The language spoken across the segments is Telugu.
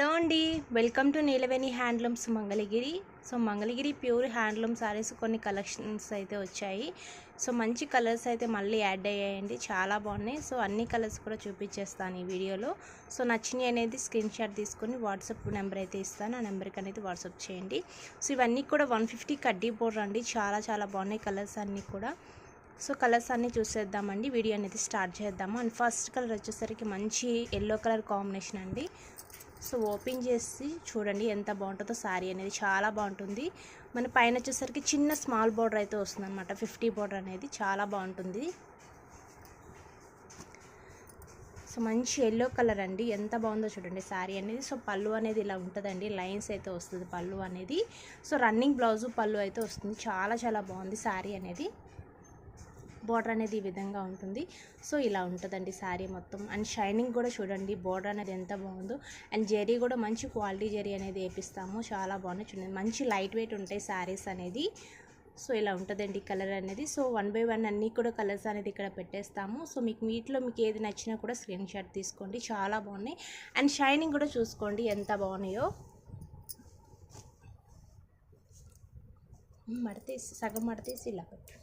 హలో అండి. Welcome to Neelaveni handlooms Mangalagiri. So Mangalagiri pure handloom sarees కొన్ని కలెక్షన్స్ అయితే వచ్చాయి. సో మంచి కలర్స్ అయితే మళ్ళీ యాడ్ అయ్యాయండి. చాలా బాగున్నాయి. సో అన్ని కలర్స్ కూడా చూపించేస్తాను ఈ వీడియోలో. సో నచ్చినవి అనేది స్క్రీన్ షాట్ తీసుకొని వాట్సాప్ నెంబర్ అయితే ఇస్తాను. ఆ నెంబర్కి అనేది వాట్సాప్ చేయండి. సో ఇవన్నీ కూడా వన్ ఫిఫ్టీ కడ్డీ బోర్డర్ అండి. చాలా చాలా బాగున్నాయి కలర్స్ అన్నీ కూడా. సో కలర్స్ అన్నీ చూసేద్దామండి. వీడియో అనేది స్టార్ట్ చేద్దాము. అండ్ ఫస్ట్ కలర్ వచ్చేసరికి మంచి ఎల్లో కలర్ కాంబినేషన్ అండి. సో ఓపెన్ చేసి చూడండి ఎంత బాగుంటుందో శారీ అనేది చాలా బాగుంటుంది. మన పైన వచ్చేసరికి చిన్న స్మాల్ బార్డర్ అయితే వస్తుంది అనమాట ఫిఫ్టీ బార్డర్ అనేది చాలా బాగుంటుంది. సో మంచి ఎల్లో కలర్ అండి. ఎంత బాగుందో చూడండి శారీ అనేది. సో పళ్ళు అనేది ఇలా ఉంటుందండి. లైన్స్ అయితే వస్తుంది పళ్ళు అనేది. సో రన్నింగ్ బ్లౌజు పళ్ళు అయితే వస్తుంది. చాలా చాలా బాగుంది శారీ అనేది. బార్డర్ అనేది ఈ విధంగా ఉంటుంది. సో ఇలా ఉంటుందండి శారీ మొత్తం. అండ్ షైనింగ్ కూడా చూడండి బార్డర్ అనేది ఎంత బాగుందో. అండ్ జరీ కూడా మంచి క్వాలిటీ జరీ అనేది వేపిస్తాము. చాలా బాగున్నాయి. చూడండి మంచి లైట్ వెయిట్ ఉంటాయి శారీస్ అనేది. సో ఇలా ఉంటుందండి కలర్ అనేది. సో వన్ బై వన్ అన్నీ కూడా కలర్స్ అనేది ఇక్కడ పెట్టేస్తాము. సో మీకు వీటిలో మీకు ఏది నచ్చినా కూడా స్క్రీన్ షాట్ తీసుకోండి. చాలా బాగున్నాయి. అండ్ షైనింగ్ కూడా చూసుకోండి ఎంత బాగున్నాయో. మడతేసి సగం మడతేసి ఇలా పెట్టు.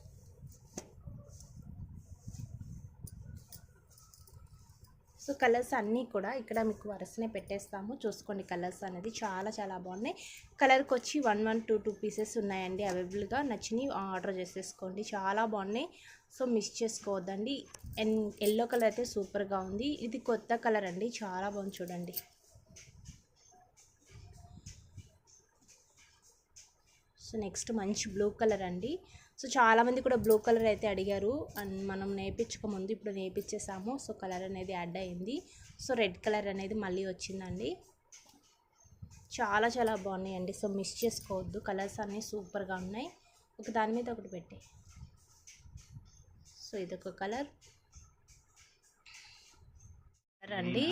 సో కలర్స్ అన్నీ కూడా ఇక్కడ మీకు వరుసనే పెట్టేస్తాము. చూసుకోండి కలర్స్ అనేది చాలా చాలా బాగున్నాయి. కలర్కి వచ్చి one one two two pieces ఉన్నాయండి అవైలబుల్గా. నచ్చినవి ఆర్డర్ చేసేసుకోండి. చాలా బాగున్నాయి. సో మిస్ చేసుకోవద్దండి. ఎల్లో కలర్ అయితే సూపర్గా ఉంది. ఇది కొత్త కలర్ అండి. చాలా బాగుంది చూడండి. సో నెక్స్ట్ మంచి బ్లూ కలర్ అండి. సో చాలామంది కూడా బ్లూ కలర్ అయితే అడిగారు. అండ్ మనం నేర్పించక ముందు ఇప్పుడు నేర్పించేసాము. సో కలర్ అనేది యాడ్ అయింది. సో రెడ్ కలర్ అనేది మళ్ళీ వచ్చిందండి. చాలా చాలా బాగున్నాయండి. సో మిస్ చేసుకోవద్దు. కలర్స్ అన్నీ సూపర్గా ఉన్నాయి. ఒక దాని మీద ఒకటి పెట్టి. సో ఇదొక కలర్. అండి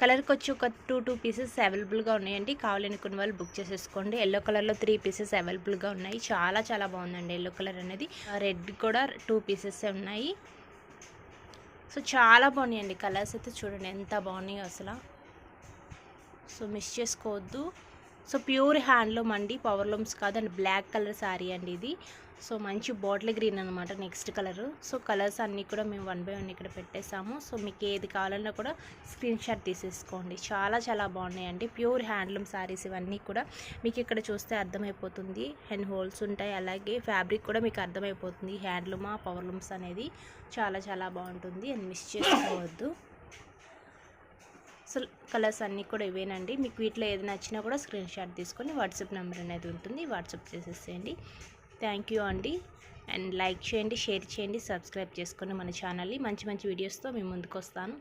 కలర్కి వచ్చి ఒక టూ టూ పీసెస్ అవైలబుల్గా ఉన్నాయండి. కావాలనుకున్న వాళ్ళు బుక్ చేసేసుకోండి. ఎల్లో కలర్లో త్రీ పీసెస్ అవైలబుల్గా ఉన్నాయి. చాలా చాలా బాగుందండి ఎల్లో కలర్ అనేది. రెడ్ కూడా టూ పీసెస్ ఉన్నాయి. సో చాలా బాగున్నాయండి కలర్స్ అయితే. చూడండి ఎంత బాగున్నాయో అసలు. సో మిస్ చేసుకోవద్దు. సో ప్యూర్ హ్యాండ్లూమ్ అండి పవర్ లూమ్స్ కాదు అండ్ బ్లాక్ కలర్ శారీ అండి ఇది. సో మంచి బాటిల్ గ్రీన్ అనమాట నెక్స్ట్ కలర్. సో కలర్స్ అన్నీ కూడా మేము వన్ బై వన్ ఇక్కడ పెట్టేసాము. సో మీకు ఏది కావాలన్నా కూడా స్క్రీన్ షాట్ తీసేసుకోండి. చాలా చాలా బాగున్నాయండి. ప్యూర్ హ్యాండ్లూమ్ శారీస్ ఇవన్నీ కూడా మీకు ఇక్కడ చూస్తే అర్థమైపోతుంది. అండ్ హోల్స్ ఉంటాయి. అలాగే ఫ్యాబ్రిక్ కూడా మీకు అర్థమైపోతుంది. హ్యాండ్లూమా పవర్ లూమ్స్ అనేది చాలా చాలా బాగుంటుంది. అండ్ మిస్ చేసుకోవద్దు. సో కలర్స్ అన్నీ కూడా ఇవేనండి. మీకు వీటిలో ఏది నచ్చినా కూడా స్క్రీన్ షాట్ తీసుకొని వాట్సాప్ నెంబర్ అనేది ఉంటుంది. వాట్సాప్ చేసేసేయండి. థ్యాంక్ యూ అండి. అండ్ లైక్ చేయండి షేర్ చేయండి సబ్స్క్రైబ్ చేసుకొని మన ఛానల్ని మంచి మంచి వీడియోస్తో మేము ముందుకు వస్తాను